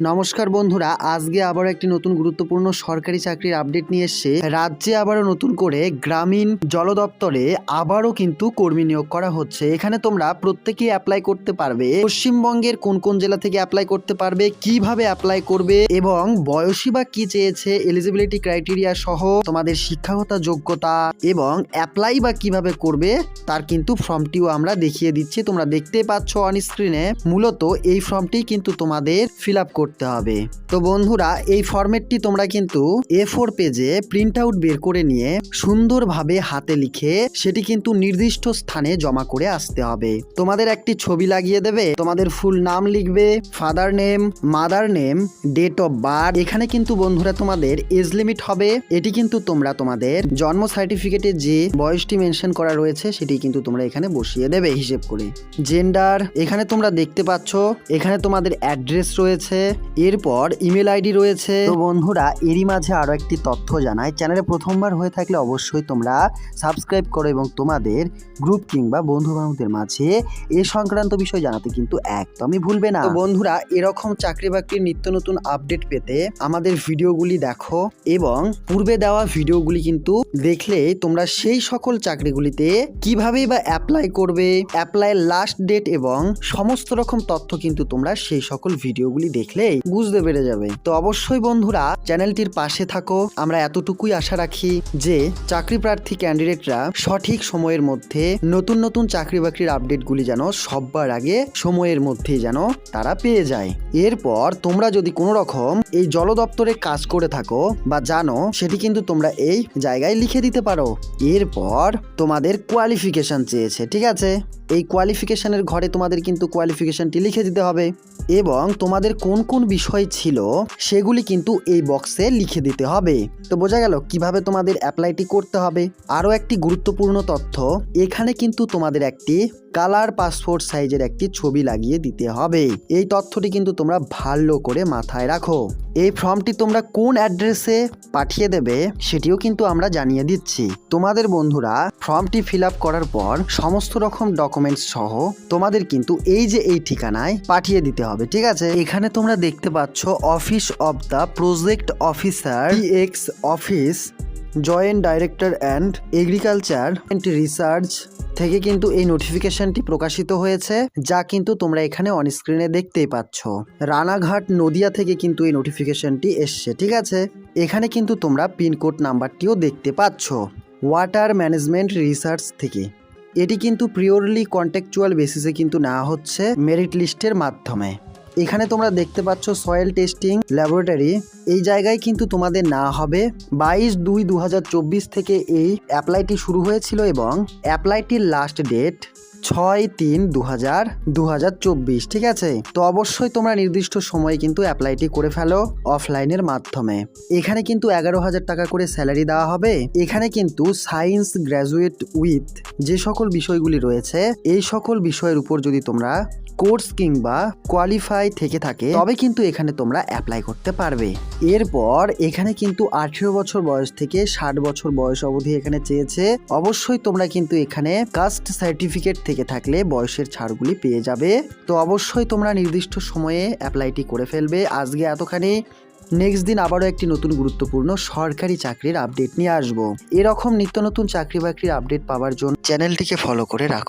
নমস্কার বন্ধুরা, আজকে আবার একটি নতুন গুরুত্বপূর্ণ সরকারি চাকরির আপডেট নিয়ে এসছে। রাজ্যে আবারও নতুন করে গ্রামীণ জল দপ্তরে আবারও কিন্তু কর্মী নিয়োগ করা হচ্ছে। এখানে তোমরা প্রত্যেকেই অ্যাপ্লাই করতে পারবে। পশ্চিমবঙ্গের কোন কোন জেলা থেকে অ্যাপ্লাই করতে পারবে, কীভাবে অ্যাপ্লাই করবে এবং বয়সী বা কি চেয়েছে এলিজিবিলিটি ক্রাইটেরিয়া সহ তোমাদের শিক্ষাগত যোগ্যতা এবং অ্যাপ্লাই বা কীভাবে করবে, তার কিন্তু ফর্মটিও আমরা দেখিয়ে দিচ্ছি। তোমরা দেখতেই পাচ্ছ অন স্ক্রিনে মূলত এই ফর্মটি কিন্তু তোমাদের ফিল আপ করতে হবে। তো বন্ধুরা, এই ফরম্যাটটি তোমরা কিন্তু এ ফোর পেজে প্রিন্ট আউট বের করে নিয়ে সুন্দরভাবে হাতে লিখে সেটি কিন্তু নির্দিষ্ট স্থানে জমা করে আসতে হবে। তোমাদের একটি ছবি লাগিয়ে দেবে, তোমাদের ফুল নাম লিখবে father name mother name date of birth এখানে কিন্তু বন্ধুরা তোমাদের এজ লিমিট হবে, এটি কিন্তু তোমরা তোমাদের জন্ম সার্টিফিকেটে যে বয়সটি মেনশন করা রয়েছে সেটি কিন্তু তোমরা এখানে বসিয়ে দেবে হিসেব করে। জেন্ডার এখানে তোমরা দেখতে পাচ্ছ, এখানে তোমাদের অ্যাড্রেস রয়েছে এরপর ইমেল আইডি রয়েছে। তো বন্ধুরা, এরই মাঝে আরও একটি তথ্য জানাই। চ্যানেলে প্রথমবার হয়ে থাকলে অবশ্যই তোমরা সাবস্ক্রাইব করো এবং তোমাদের গ্রুপ কিংবা বন্ধু বান্ধবদের মাঝে এ সংক্রান্ত বিষয় জানাতে কিন্তু একদমই ভুলবে না। বন্ধুরা, এরকম চাকরি বাকরির নিত্য নতুন আপডেট পেতে আমাদের ভিডিওগুলি দেখো এবং পূর্বে দেওয়া ভিডিওগুলি কিন্তু দেখলে তোমরা সেই সকল চাকরিগুলিতে কীভাবে বা অ্যাপ্লাই করবে অ্যাপ্লাই লাস্ট ডেট এবং সমস্ত রকম তথ্য কিন্তু তোমরা সেই সকল ভিডিওগুলি দেখলেই বুঝতে পেরে যাবে। তো অবশ্যই বন্ধুরা, চ্যানেলটির পাশে থাকো। আমরা এতটুকুই আশা রাখি যে, চাকরি প্রার্থী ক্যান্ডিডেটরা সঠিক সময়ের মধ্যে, নতুন নতুন চাকরি বাকরির আপডেটগুলি যেন সবার আগে সময়ের মধ্যেই যেন তারা পেয়ে যায়। এরপর তোমরা যদি কোনো রকম এই জল দপ্তরে কাজ করে থাকো বা জানো, সেটি কিন্তু তোমরা এই জায়গায় লিখে দিতে পারো। এরপর তোমাদের কোয়ালিফিকেশন চেয়েছে, ঠিক আছে? এই কোয়ালিফিকেশনের ঘরে তোমাদের কিন্তু কোয়ালিফিকেশনটি লিখে দিতে হবে। এবং তোমাদের কোন কোন বিষয় ছিল সেগুলি কিন্তু এই বক্সে লিখে দিতে হবে। তো বোঝা গেল কীভাবে তোমাদের অ্যাপ্লাইটি করতে হবে। আরও একটি গুরুত্বপূর্ণ তথ্য, এখানে কিন্তু তোমাদের একটি কালার পাসপোর্ট সাইজের একটি ছবি লাগিয়ে দিতে হবে। এই তথ্যটি কিন্তু তোমরা ভালো করে মাথায় রাখো। এই ফর্মটি তোমরা কোন অ্যাড্রেসে পাঠিয়ে দেবে সেটিও কিন্তু আমরা জানিয়ে দিচ্ছি। তোমাদের বন্ধুরা, ফর্মটি ফিল করার পর সমস্ত রকম ডকুমেন্টস সহ তোমাদের কিন্তু এই যে এই ঠিকানায় পাঠিয়ে দিতে হবে, ঠিক আছে? এখানে তোমরা দেখতে পাচ্ছ office of the project officer ex office, joint director and agriculture and research থেকে কিন্তু এই নোটিফিকেশনটি প্রকাশিত হয়েছে, যা কিন্তু তোমরা এখানে অন স্ক্রিনে দেখতেই পাচ্ছ। রানাঘাট নদিয়া থেকে কিন্তু এই নোটিফিকেশনটি এসছে, ঠিক আছে? এখানে কিন্তু তোমরা পিনকোড নাম্বারটিও দেখতে পাচ্ছ। ওয়াটার ম্যানেজমেন্ট রিসার্চ থেকে। এটি কিন্তু প্রিওরলি কন্ট্যাকচুয়াল বেসিসে কিন্তু নেওয়া হচ্ছে মেরিট লিস্টের মাধ্যমে। এখানে তোমরা দেখতে পাচ্ছ সয়েল টেস্টিং ল্যাবরেটরি এই জায়গায় কিন্তু তোমাদের না হবে। বাইশ দুই দু থেকে এই অ্যাপ্লাইটি শুরু হয়েছিল এবং অ্যাপ্লাইটির লাস্ট ডেট ছয় তিন দু হাজার দু হাজার চব্বিশ, ঠিক আছে? তো অবশ্যই তোমরা নির্দিষ্ট সময়ে কিন্তু অ্যাপ্লাইটি করে ফেলো অফলাইনের মাধ্যমে। এখানে কিন্তু এগারো হাজার টাকা করে স্যালারি দেওয়া হবে। এখানে কিন্তু সায়েন্স গ্র্যাজুয়েট উইথ যে সকল বিষয়গুলি রয়েছে, এই সকল বিষয়ের উপর যদি তোমরা কোর্স কিংবা কোয়ালিফাই থেকে থাকে, তবে কিন্তু এখানে তোমরা অ্যাপ্লাই করতে পারবে। এরপর এখানে কিন্তু আঠেরো বছর বয়স থেকে ষাট বছর বয়স অবধি এখানে চেয়েছে। অবশ্যই তোমরা কিন্তু এখানে কাস্ট সার্টিফিকেট থেকে থাকলে বয়সের ছাড়গুলি পেয়ে যাবে। তো অবশ্যই তোমরা নির্দিষ্ট সময়ে অ্যাপ্লাইটি করে ফেলবে। আজকে এতখানি। নেক্সট দিন আবারও একটি নতুন গুরুত্বপূর্ণ সরকারি চাকরির আপডেট নিয়ে আসব। এরকম নিত্য নতুন চাকরি বাকরির আপডেট পাওয়ার জন্য চ্যানেলটিকে ফলো করে রাখো।